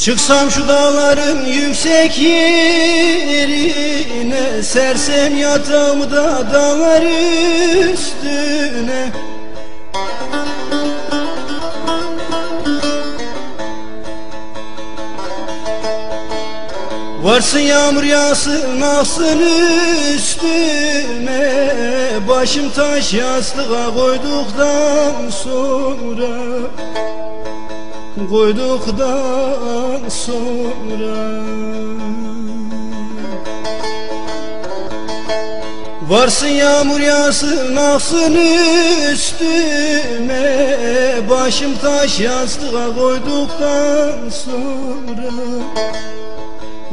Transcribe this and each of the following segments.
Çıksam şu dağların yüksek yerine Sersem yatağımı da dağlar üstüne. Varsın yağmur yağsın alsın üstüme. Başım taş yastığa koyduktan sonra Koyduktan sonra Varsın yağmur yağsın aksın üstüme. Başım taş yastığa koyduktan sonra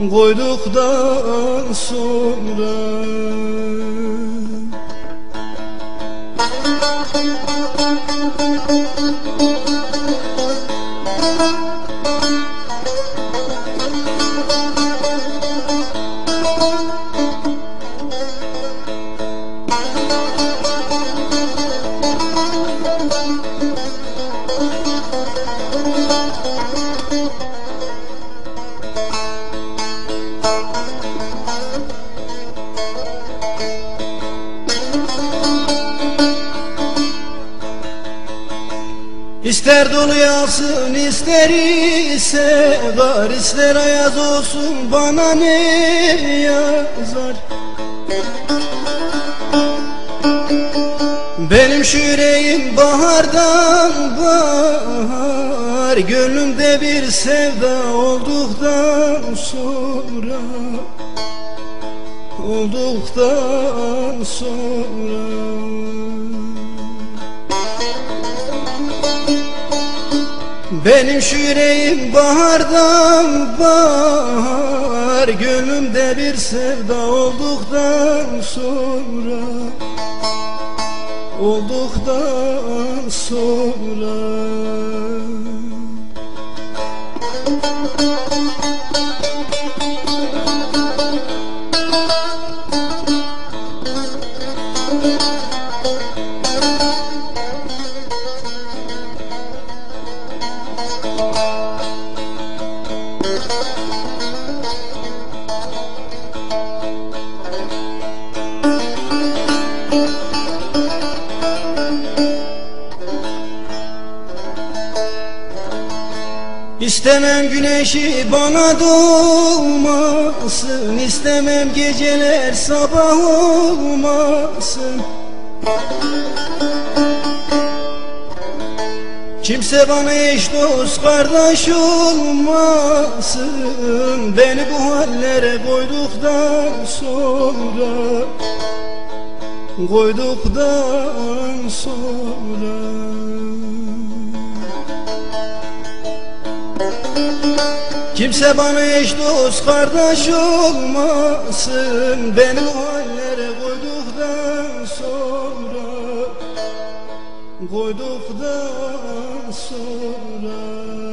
Koyduktan sonra İster dolu yağsın ister ise var. İster ayaz olsun bana ne yazar? Benim şu yüreğim bahardan bahar. Gönlümde bir sevda olduktan sonra Olduktan sonra Benim şu yüreğim bahardan bahar Gönlümde bir sevda olduktan sonra Olduktan sonra İstemem güneşi bana doğmasın İstemem geceler sabah olmasın. Kimse bana eş dost kardeş olmasın. Beni bu hallere koyduktan sonra Koyduktan sonra Kimse bana eş dost kardeş olmasın. Beni bu hallere koyduktan sonra Koyduktan sonra